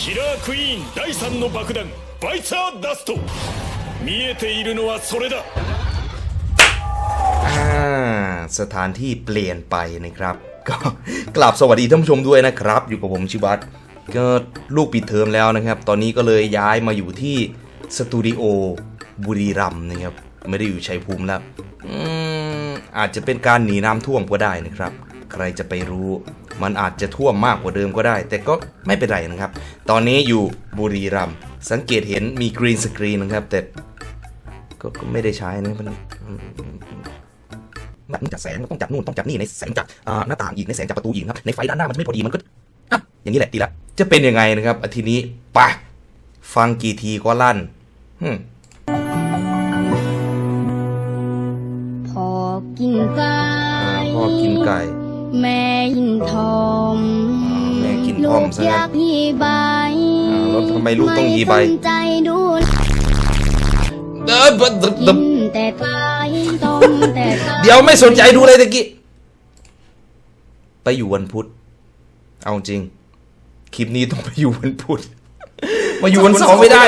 キラークイーン第3の爆弾バイツァーダスト見えているのはそれだ อ่าสถานที่เปลี่ยนไปนะครับ ก็กลับสวัสดีท่านผู้ชมด้วยนะครับ อยู่กับผมชิวัตรก็ลูกปิดเทอมแล้วนะครับ ตอนนี้ก็เลยย้ายมาอยู่ที่สตูดิโอบุรีรัมย์นะครับ ไม่ได้อยู่ชัยภูมิแล้วอืมอาจจะเป็นการหนีน้ำท่วมก็ได้นะครับ ใครจะไปรู้ มันอาจจะท่วมมากกว่าเดิมก็ได้ แต่ก็ไม่เป็นไรนะครับ ตอนนี้อยู่บุรีรัมย์สังเกตเห็นมีกรีนสกรีนนะครับ แต่ก็ก็ไม่ได้ใช้นะมันมันจัดแสงมันต้องจัดนู่นต้องจัดนี่ในแสงจากอ่าหน้าต่างอีกในแสงจากประตูอีกนะครับในไฟด้านหน้ามันไม่พอดีมันก็อะอย่างนี้แหละดีละจะเป็นยังไงนะครับอาทีนี้ไปฟังกี่ทีก็ลั่นฮึมพอกินไก่พ่อกินไก่ แม่ยินทอมอ่าแม่กินทอมซะลูกองั้ยานกยีใบอ่าแล้วทำไมลูกต้องยีใบไม่สนใจดูเด้อเด้อเด้อกิเด้อนแต่ไก่ต้มแต่ไก่เดี๋ยวไม่สนใจดูเลยตะกี้ ไปอยู่วันพุธ เอาจริง คลิปนี้ต้องไปอยู่วันพุธ มาอยู่วันเสาร์ไม่ได้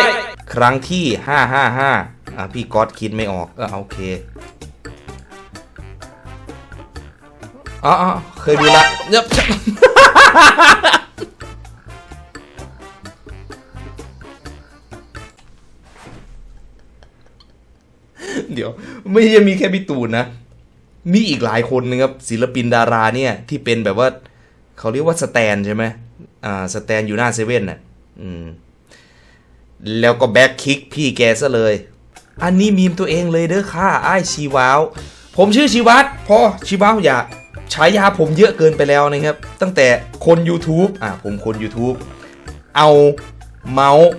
ครั้งที่ห้าห้าห้าอะพี่ก๊อตคิดไม่ออกเออโอเค อ๋ออ๋อเคยดูละเยบเดี๋ยว ไม่ใช่มีแค่พี่ตูนนะ มีอีกหลายคนนะครับศิลปินดาราเนี่ย ที่เป็นแบบว่า เขาเรียกว่าสแตนใช่ไหมอ่าสแตนอยู่หน้าเซเว่นน่ะอืมแล้วก็แบ็คคิกพี่แกซะเลย อันนี้มีมตัวเองเลยเด้อค่ะไอ้ายชีวาว ผมชื่อชีวัตพอชีวาวอย่า ใช้ยาผมเยอะเกินไปแล้วนะครับ ตั้งแต่คน YouTube อ่าผมคน YouTube เอาเมาส์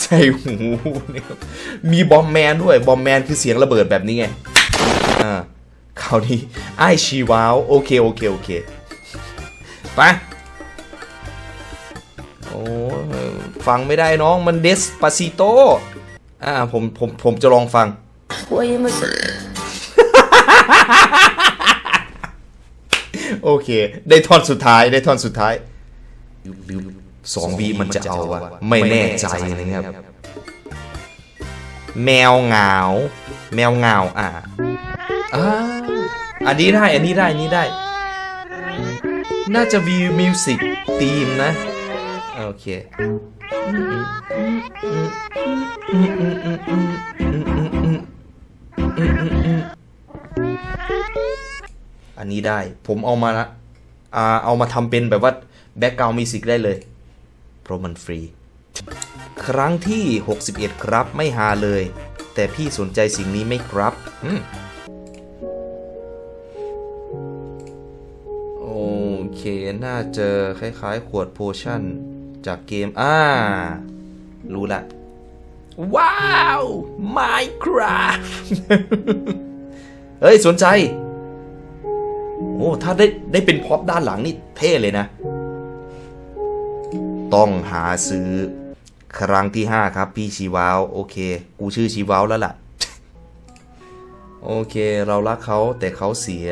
ใส่หูนะครับมีบอมแมนด้วยบอมแมนคือเสียงระเบิดแบบนี้ไงอ่าคราวนี้ไอชีว้าวโอเคโอเคโอเคไปโอ้ฟังไม่ได้น้องมันเดสปาซิโตอ่าผมผมผมจะลองฟังโอ โอเค ได้ท่อนสุดท้ายได้ท่อนสุดท้ายสองวีมันจะเอาวะไม่แน่ใจนะครับ แมวเหงาแมวเหงาอ่าอ่าอันนี้ได้อันนี้ได้อันนี้ได้ น่าจะวีมิวสิกทีมนะ โอเค อันนี้ได้ ผมเอามาละอ่าเอามาทำเป็นแบบว่าแบ็กกราวด์มิวสิกได้เลย เพราะมันฟรี ครั้งที่ 61 ครับไม่หาเลย แต่พี่สนใจสิ่งนี้ไหมครับอืมโอเค น่าจะคล้ายๆ ขวดโพชั่น จากเกม อ่า รู้ละ ว้าว Minecraft เฮ้ย สนใจ อ้ถ้าได้ได้เป็นพ็อปด้านหลังนี่เท่เลยนะ ต้องหาซื้อ ครั้งที่ 5 ครับ พี่ชีวาว โอเค กูชื่อชีวาวแล้วล่ะ โอเค เรารักเขาแต่เขาเสีย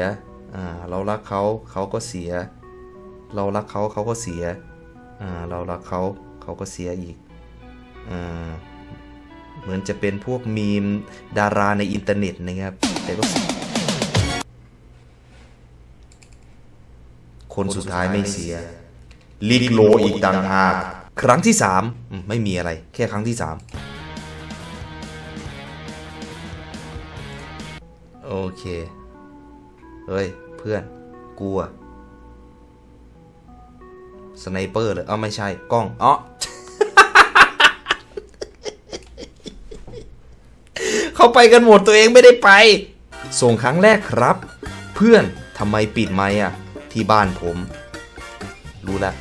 อ่า เรารักเขาเขาก็เสีย เรารักเขาเขาก็เสีย อ่า เรารักเขาเขาก็เสียอีก อ่าเหมือนจะเป็นพวกมีมดาราในอินเทอร์เน็ตนะครับ แต่ก็ คนสุดท้ายไม่เสียลิกโลอีกต่างหาก ครั้งที่สามอืมไม่มีอะไรแค่ครั้งที่สามโอเค เฮ้ย เพื่อนกลัวสไนเปอร์เลยเอ้าไม่ใช่ กล้องอ๋อเขาไปกันหมดตัวเองไม่ได้ไป ส่งครั้งแรกครับ เพื่อนทำไมปิดไมค์อะ ที่บ้านผม รู้แล้ว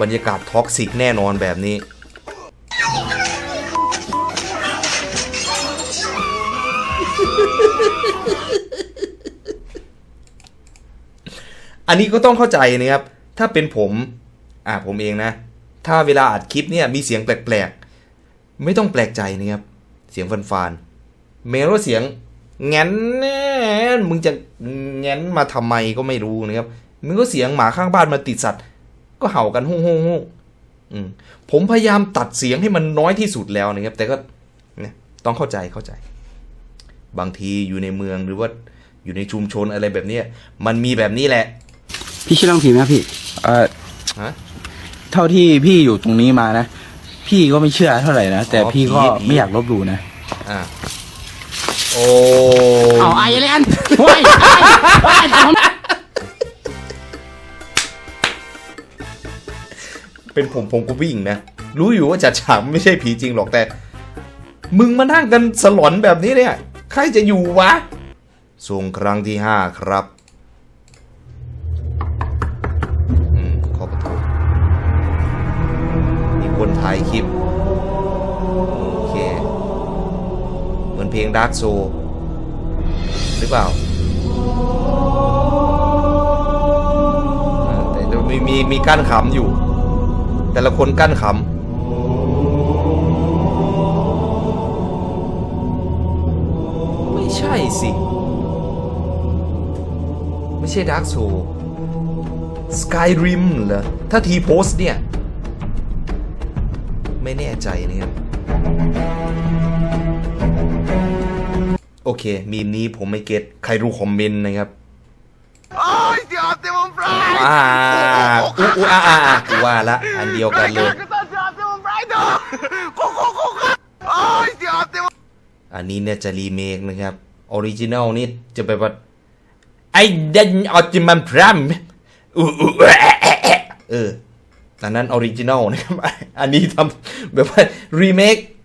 บรรยากาศท็อกซิกแน่นอนแบบนี้ อันนี้ก็ต้องเข้าใจนะครับ ถ้าเป็นผม อ่าผมเองนะ ถ้าเวลาอัดคลิปเนี่ยมีเสียงแปลกๆ ไม่ต้องแปลกใจนะครับ เสียงฟันฟานแม้ว่าเสียงแงนแน่มึงจะ แงนมาทำไมก็ไม่รู้นะครับมึงก็เสียงหมาข้างบ้านมาติดสัตว์ ก็เห่ากันฮู้ฮู้ฮู้อืมผมพยายามตัดเสียงให้มันน้อยที่สุดแล้วนะครับ แต่ก็เนี่ยต้องเข้าใจเข้าใจ บางทีอยู่ในเมืองหรือว่าอยู่ในชุมชนอะไรแบบเนี้ยมันมีแบบนี้แหละ พี่เชื่อเรื่องผีไหมครับพี่ เอ่อฮะเท่าที่พี่อยู่ตรงนี้มานะ พี่ก็ไม่เชื่อเท่าไหร่นะ แต่อ๋อพี่ก็ผีผีไม่อยากลบหลู่นะ อ่า โอ้เอาไอเลนโอ้ยไอ้ไอ้เป็นผมผมก็วิ่งนะ รู้อยู่ว่าจัดฉากไม่ใช่ผีจริงหรอกแต่ มึงมานั่งกันสลอนแบบนี้เนี่ย ใครจะอยู่วะ ส่งครั้งที่ห้าครับอืมขอประตูมีคนถ่ายคลิป เพลง Dark Soul หรือเปล่าแต่มีมีมีกั้นขำอยู่ แต่ละคนกั้นขำไม่ใช่สิ ไม่ใช่ Dark Soul Skyrim เหรอ ถ้าทีโพสเนี่ย ไม่แน่ใจนะครับ โอเค มีมนี้ผมไม่เก็ตใครรู้คอมเมนต์นะครับ ¡Ay, te hace un fry! อ่าอู้อู้อ่าอ่าอ่ากูว่าละ อันเดียวกันเลย ¿Qué tal te hace un fry? ¡No! ¡Coco, coco! ¡Ay, te hace un อันนี้เนี่ยจะรีเมคนะครับ ออริจินัลนี่จะไปว่าไอ้ดันออจิมันพรัมอู้อู้แอะแอะแอะเอออันนั้นออริจินัลนะครับ อันนี้ทำแบบว่ารีเมคอือหือ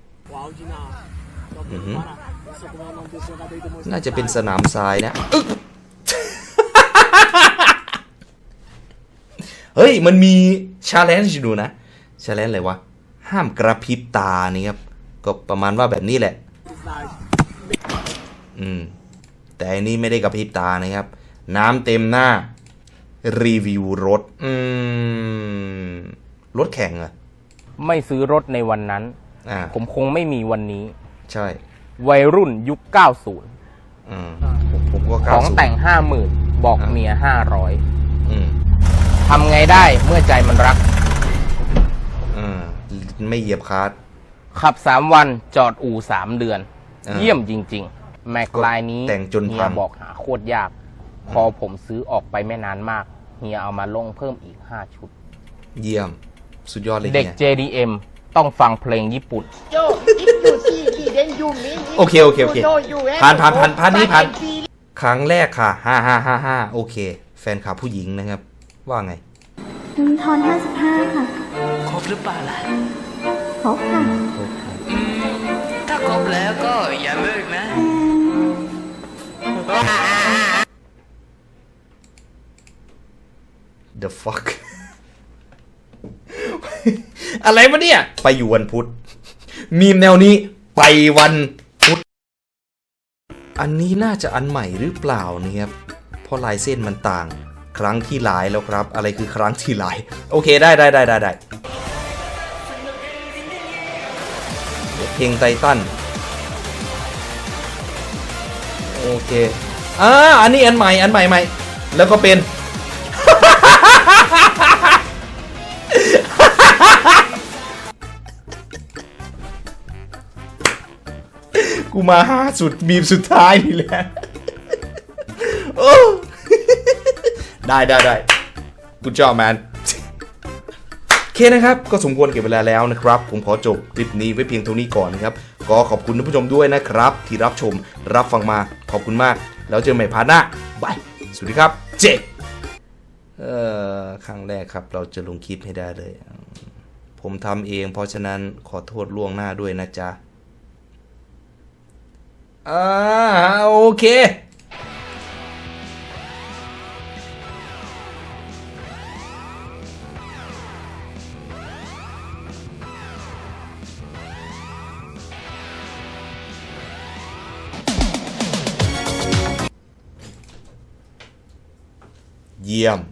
น่าจะเป็นสนามทรายนะอึ๊กเฮ้ย มันมีชาเลนจ์ดูนะ ชาเลนจ์อะไรวะ ห้ามกระพริบตานี่ครับ ก็ประมาณว่าแบบนี้แหละ อืม แต่อันนี้ไม่ได้กระพริบตานะครับ น้ำเต็มหน้า รีวิวรถ อืม รถแข่งเหรอะไม่ซื้อรถในวันนั้น อ่าผมคงไม่มีวันนี้ ใช่วัยรุ่นยุค 90 อืมผมผมก็ขก้าองสูแต่ง 50,000 บอกเมียอืม500ทำไงได้เมื่อใจมันรัก อืมไม่เหยียบคาร์ด ขับ 3 วันจอดอู่ 3 เดือน อ่าเยี่ยมจริง ๆ แม็กไลน์นี้แต่งจนเฮีพัยงบอกหาโคตรยาก พอผมซื้อออกไปไม่นานมากเฮียเอามาลงเพิ่มอีก 5 ชุด เยี่ยม สุดยอดเลยเด็ก เนี่ย JDM ต้องฟังเพลงญี่ปุ่น Yo, if you see me, then you mean me. โอเคโอเคโอเค You know you have ผ่าน to ผ่านผ่าน go ผ่านนี้ back ผ่าน and see ครั้งแรกค่ะห้าห้าห้าห้าโอเค แฟนคลับผู้หญิงนะครับ ว่าไงอืมทอน55ค่ะ ครบหรือเปล่าล่ะ ครบค่ะ ถ้าครบแล้วก็อย่าเลิกนะ The fuck อะไรวะเนี่ย ไปอยู่วันพุธ มีมแนวนี้ไปวันพุธ อันนี้น่าจะอันใหม่หรือเปล่าเนี่ยครับ เพราะลายเส้นมันต่าง ครั้งที่หลายแล้วครับ อะไรคือครั้งที่หลาย โอเคได้ได้ได้ได้ได้เพลงไททันโอเคอ่าอันนี้อันใหม่อันใหม่ใหม่แล้วก็เป็น กูมาห้าสุดบีบสุดท้ายนี่แหละโอ้ได้ได้ได้กูชอบแมนเคนะครับ ก็สมควรเก็บเวลาแล้วนะครับ ผมขอจบคลิปนี้ไว้เพียงเท่านี้ก่อนนะครับ ก็ขอบคุณท่านผู้ชมด้วยนะครับ ที่รับชมรับฟังมาขอบคุณมาก แล้วเจอใหม่พาร์ทหน้าบายสวัสดีครับ เจเอ่อครั้งแรกครับ เราจะลงคลิปให้ได้เลย ผมทำเองเพราะฉะนั้นขอโทษล่วงหน้าด้วยนะจ๊ะ อ่าโอเค เยี่ยม